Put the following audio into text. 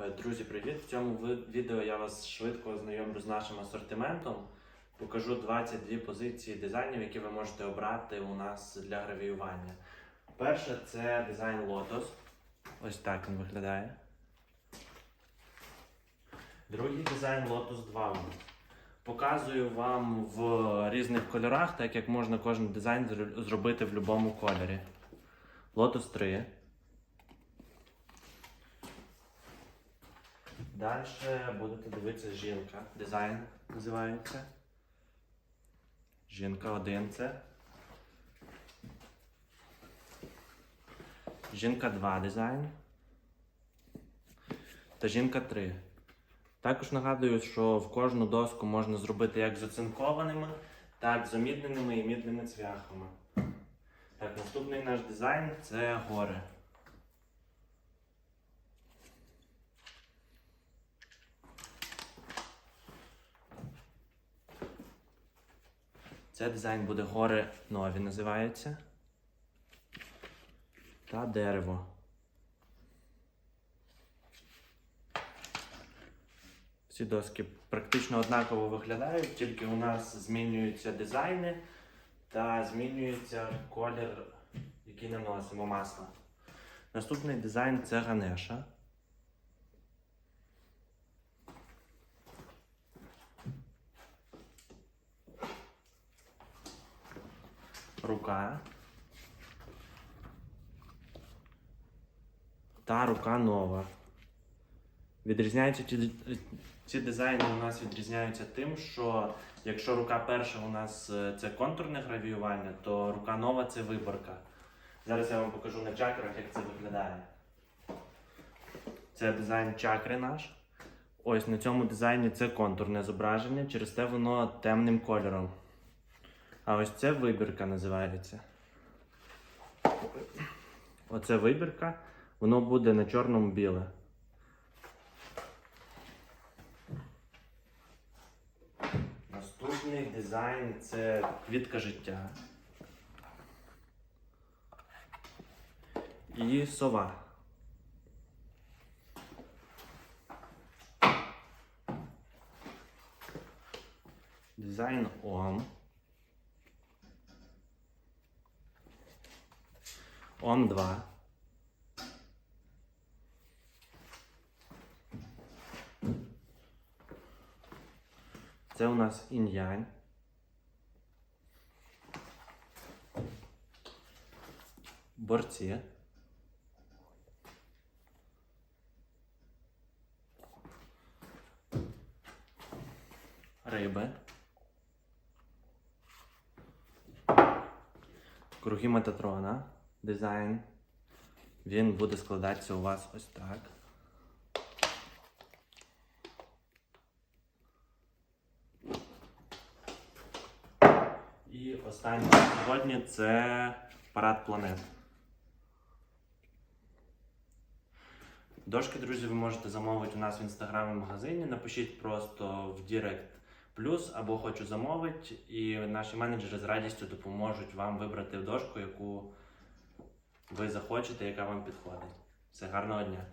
Е, Друзі, привіт! В цьому відео я вас швидко ознайомлю з нашим асортиментом. Покажу 22 позиції дизайнів, які ви можете обрати у нас для гравіювання. Перше це дизайн Lotus. Ось так він виглядає. Другий дизайн Lotus 2. Показую вам в різних кольорах, так як можна кожен дизайн зробити в будь-якому кольорі. Lotus 3. Далі будете дивитися жінка. Дизайн називається. Жінка 1 це. Жінка 2 дизайн. Та жінка 3. Також нагадую, що в кожну доску можна зробити як з оцинкованими, так з омідненими і мідними цвяхами. Так, наступний наш дизайн це гори. Це дизайн буде гори нові називається. Та дерево. Всі доски практично однаково виглядають, тільки у нас змінюються дизайни та змінюється колір, який наносимо масла. Наступний дизайн це Ганеша. Рука. Та рука нова. Відрізняються ці, ці дизайни у нас відрізняються тим, що якщо рука перша у нас е, це контурне гравіювання, то рука нова це виборка. Зараз я вам покажу на чакрах, як це виглядає. Це дизайн чакри наш. Ось на цьому дизайні це контурне зображення, через те воно темним кольором. А ось це вибірка називається. Оце вибірка, воно буде на чорному біле. Наступний дизайн це квітка життя. І сова. Дизайн ОАМ. Ом-2. Це у нас інь-янь. Борці. Риби. Круги Метатрона. Дизайн. Він буде складатися у вас ось так. І останнє сьогодні це парад планет. Дошки, друзі, ви можете замовити у нас в інстаграмі магазині. Напишіть просто в Директ плюс або хочу замовити, і наші менеджери з радістю допоможуть вам вибрати дошку, яку ви захочете, яка вам підходить. Все, гарного дня!